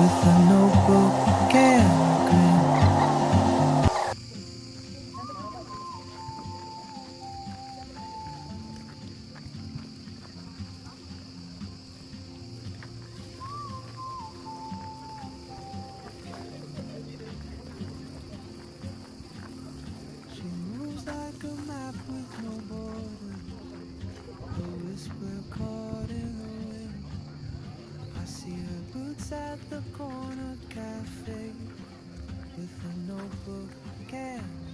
with a notebook and a grin. Boots at the corner cafe with a notebook and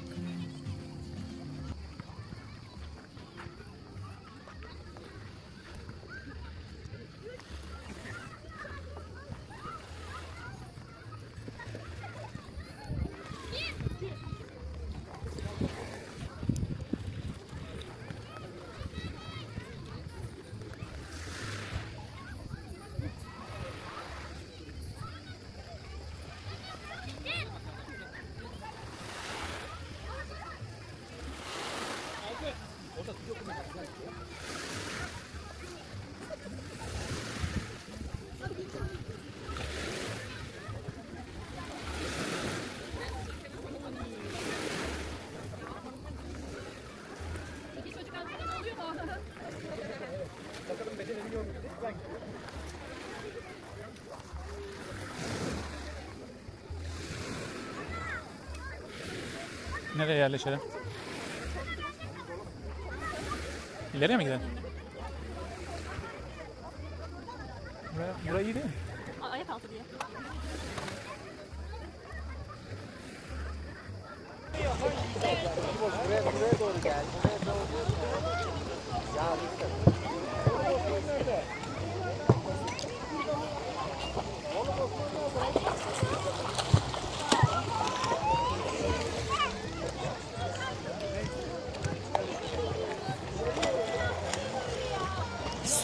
Nereye yerleşelim? İleriye mi gidelim? Buraya, buraya iyi değil mi? Ayak altı diye.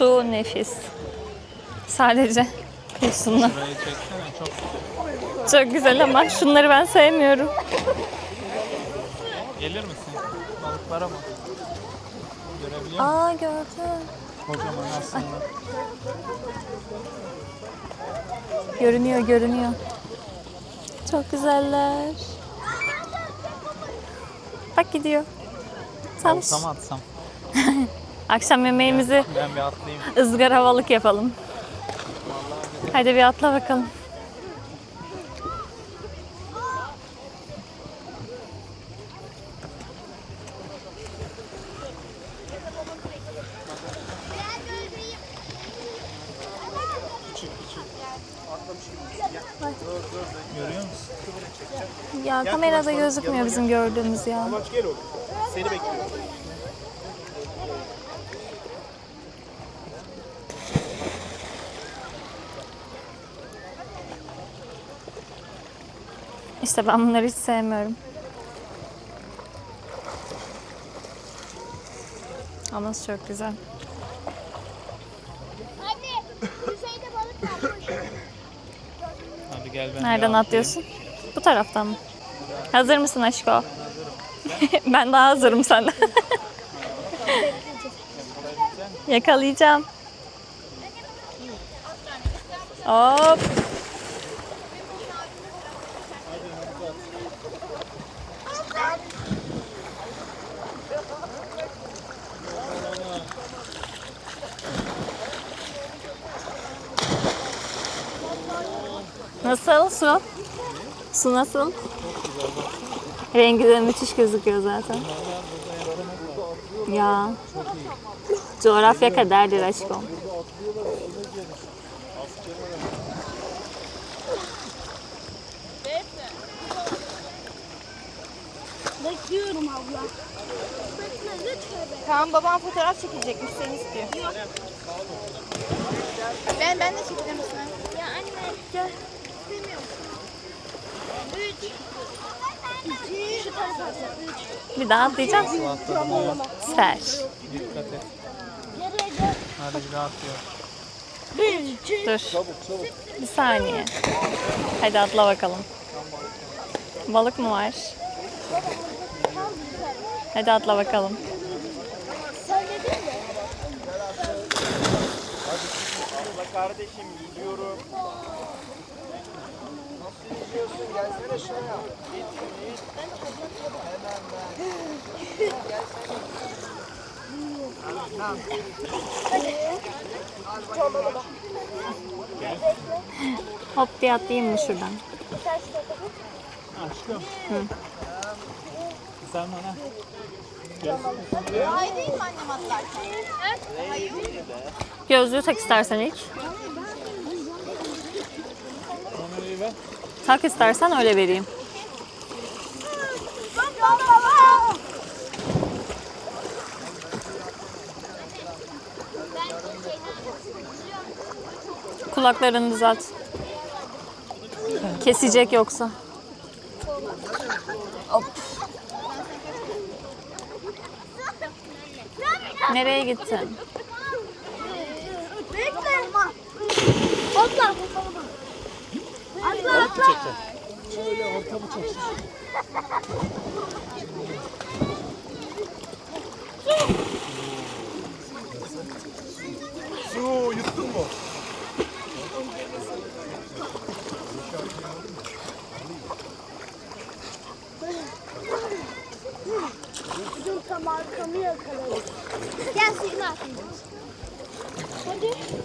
Su nefis. Sadece yosunla. Çok Çok güzel ama şunları ben sevmiyorum. gelir misin? Balıklara mı? Görebiliyor musun? Aa gördüm. Kocaman aslında. Görünüyor görünüyor. Çok güzeller. Bak gidiyor. Tam Olsa mı atsam? Akşam yemeğimizi Ben bir atlayayım. ızgara yapalım. Hadi bir atla bakalım. Görüyor musun? Ya kamerada gözükmüyor bizim gördüğümüz ya. Seni bekliyorum. İşte ben bunları hiç sevmiyorum. Ama çok güzel. Anne, yüzeyde balık. Hadi gel ben Nereden atlıyorsun? Bu taraftan mı? Hazır mısın aşko? ben daha hazırım senden. Yakalayacağım. Hop. Nasıl su? Su nasıl? Rengi de müthiş gözüküyor zaten. Ya. Coğrafya kaderdir aşkım. Bekliyorum abla. Bekle lütfen. Tamam babam fotoğraf çekilecekmiş seni istiyor. Ben ben de çekeceğim sana. Ya anne gel. İstemiyorum. Üç. İki. Şu tarafa atla. Üç. Bir daha ama Süper. dikkat et. Hadi bir daha iki. Dur. Bir saniye. Hadi atla bakalım. Balık mı var? Hadi atla bakalım. Sen dedin de. Abla kardeşim gidiyorum. Hop diye atlayayım mı şuradan? Aşkım. Sen bana. Hayır değil mi annem atlarken? Gözlüğü tak istersen ilk. Kamerayı ver. Tak istersen öyle vereyim. Kulaklarını düzelt. Kesecek yoksa. Hop. Nereye gittin? Bekle. Atla. Atla atla. Su yuttun mu? Dur tam arkamı yakalayın. Gel suyun altında. Hadi.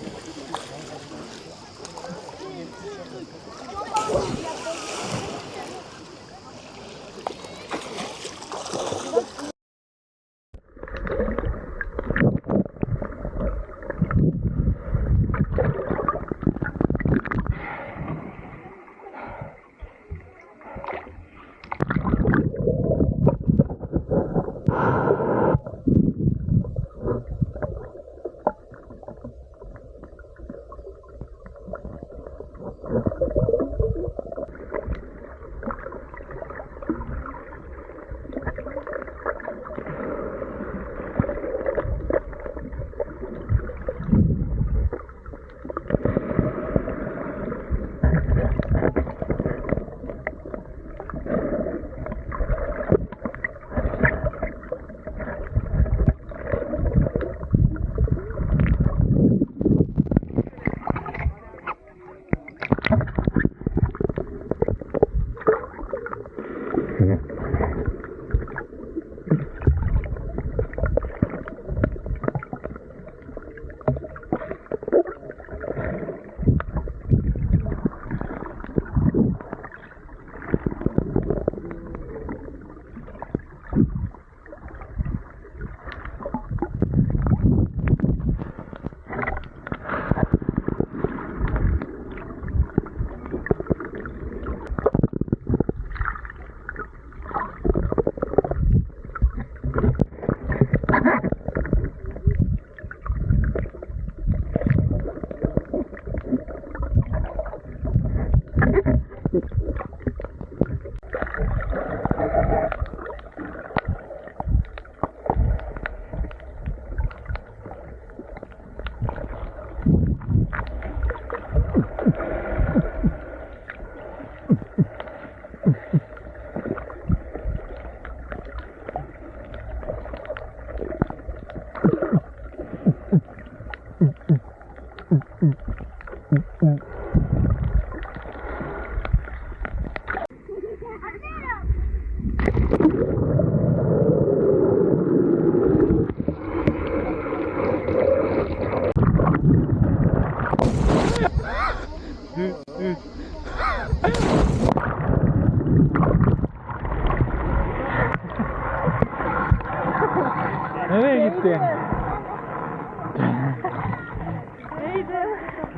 Nereye gittin?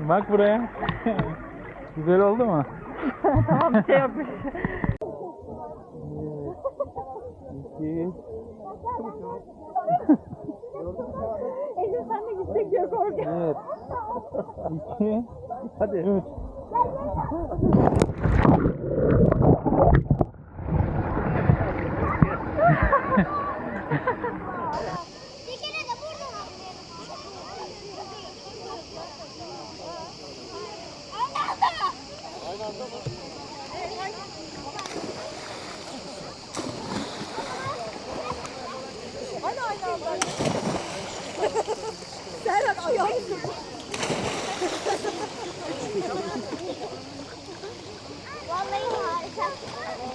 Bak buraya. Güzel oldu mu? Tamam bir şey yapmış. İki. Ece sen de gitsek diyor korkuyorum. Evet. İki. Hadi. Üç. Bir kere de buradan Aynı anda. Vallahi harika.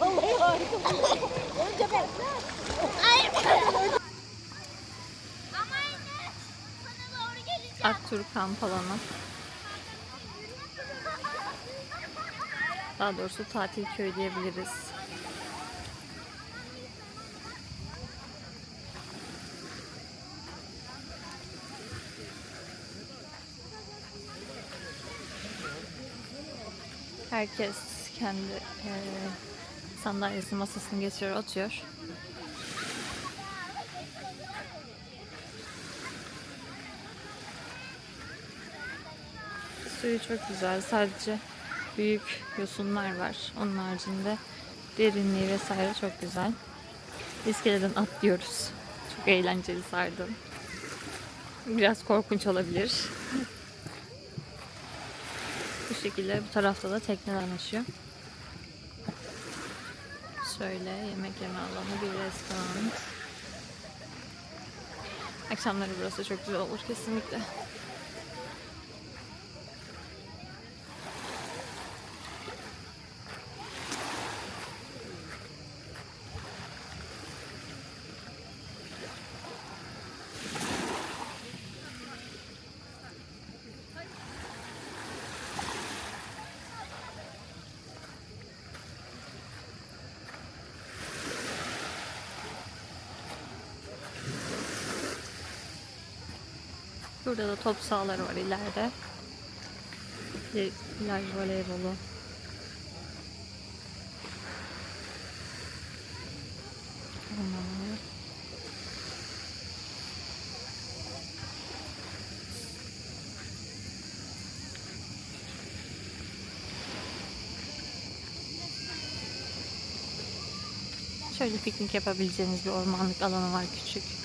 Vallahi harika. Önce ben. Hayır. Ama anne sana doğru geleceğim. Aktur kamp alanı. Daha doğrusu tatil köy diyebiliriz. Herkes kendi eee sandalyesi masasını geçiriyor, oturuyor. Suyu çok güzel. Sadece büyük yosunlar var. Onun haricinde derinliği vesaire çok güzel. İskeleden atlıyoruz. Çok eğlenceli sardı. Biraz korkunç olabilir. Bu şekilde bu tarafta da tekneler yanaşıyor. Şöyle yemek yeme alanı bir restoran. Akşamları burası çok güzel olur kesinlikle. Burada da top sahaları var ileride. Plaj voleybolu. Şöyle piknik yapabileceğiniz bir ormanlık alanı var küçük.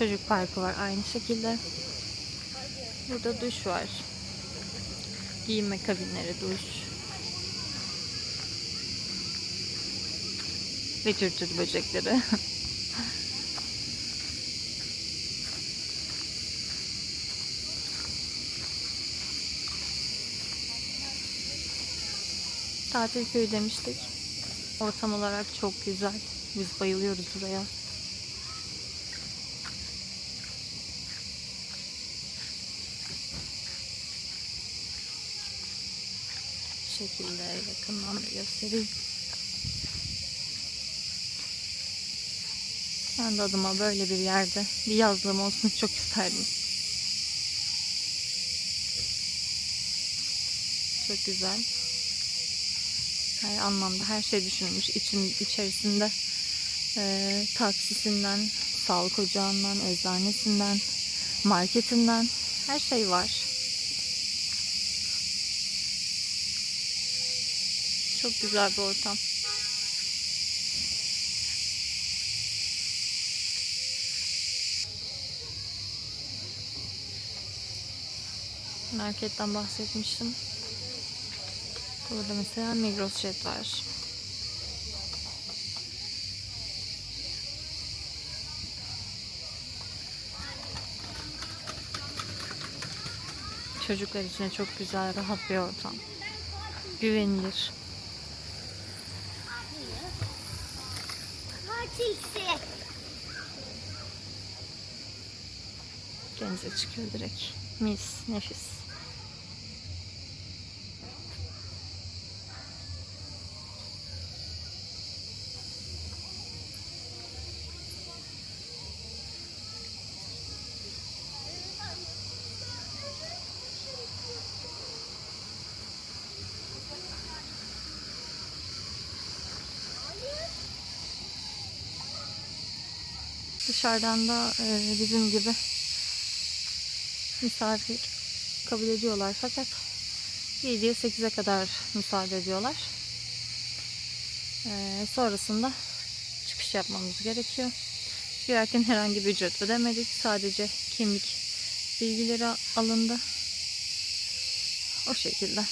Çocuk parkı var aynı şekilde. Burada duş var. Giyinme kabinleri, duş. Ve tür böcekleri. Tatil köyü demiştik. Ortam olarak çok güzel. Biz bayılıyoruz buraya. Bu şekilde yakından da göstereyim. Ben de adıma böyle bir yerde bir yazlığım olsun çok isterdim. Çok güzel. Her anlamda her şey düşünülmüş. İçin, içerisinde eee, taksisinden, sağlık ocağından, eczanesinden, marketinden her şey var. Çok güzel bir ortam. Marketten bahsetmiştim. Burada mesela Migros Jet var. Çocuklar için çok güzel, rahat bir ortam. Güvenilir. Denize çıkıyor direkt. Mis, nefis. Dışarıdan da e, bizim gibi misafir kabul ediyorlar fakat 7'ye 8'e kadar müsaade ediyorlar. Ee, sonrasında çıkış yapmamız gerekiyor. Girerken herhangi bir ücret ödemedik. Sadece kimlik bilgileri alındı. O şekilde.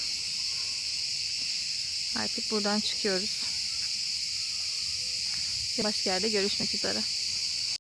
Artık buradan çıkıyoruz. Başka yerde görüşmek üzere.